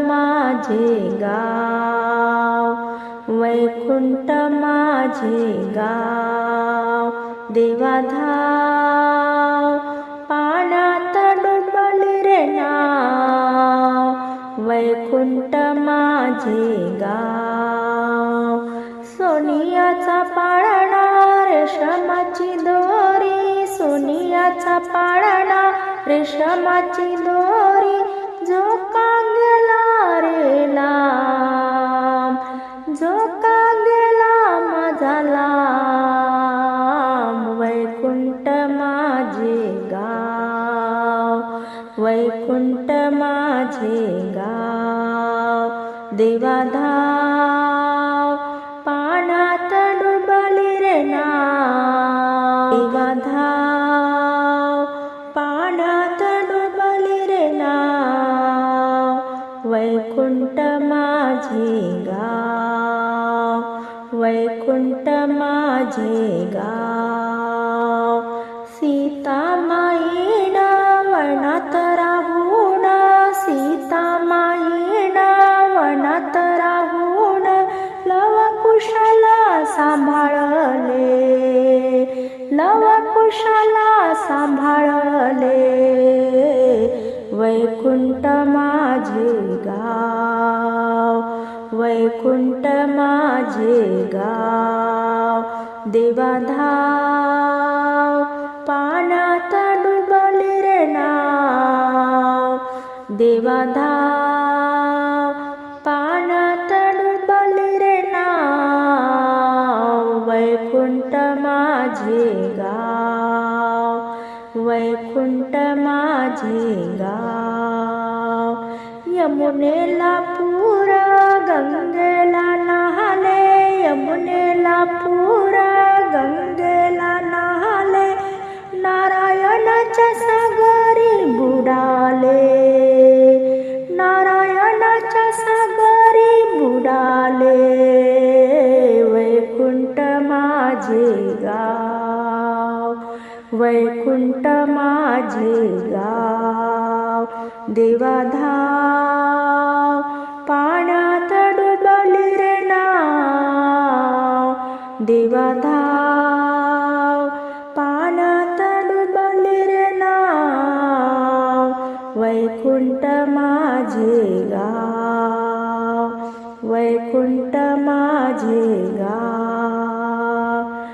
माझे गाव वैकुंठ माझे गाव देवाधाव पाण्यात डुबली रे नाव वैकुंठ माझे गाव. सोनियाचा पाळणा रेशमाची दोरी सोनियाचा पाळणा रेशमाची दोरी जो रे जो का गेला माझा लाम वैकुंठ माझे गाव वैकुंठ माझे गाव. देवाधाव पाण्यात डुबली रे नाव. देवाधाव पाण्यात डुबली रे ना वैकुंठ वैकुंठ माझे गाव. सीता माईना वनात राहून सीता माईना वनात राहून लव कुशाला सांभाळले. लव कुशाला सांभाळले. वैकुंठ माझे गाव. वैकुंठ माझे गाव देवाधाव पाण्यात डुबले रे नाव. देवाधाव पाण्यात डुबले रे नाव. वैकुंठ माझे गाव वैकुंठ माझे गाव. यमुनेला पुरा माझे गाव वैकुंठ माझे गाव देवाधाव पाण्यात डुबली रे नाव देवाधाव पाण्यात डुबली रे नाव वैकुंठ माझे गाव वैकुंठ माझे गाव.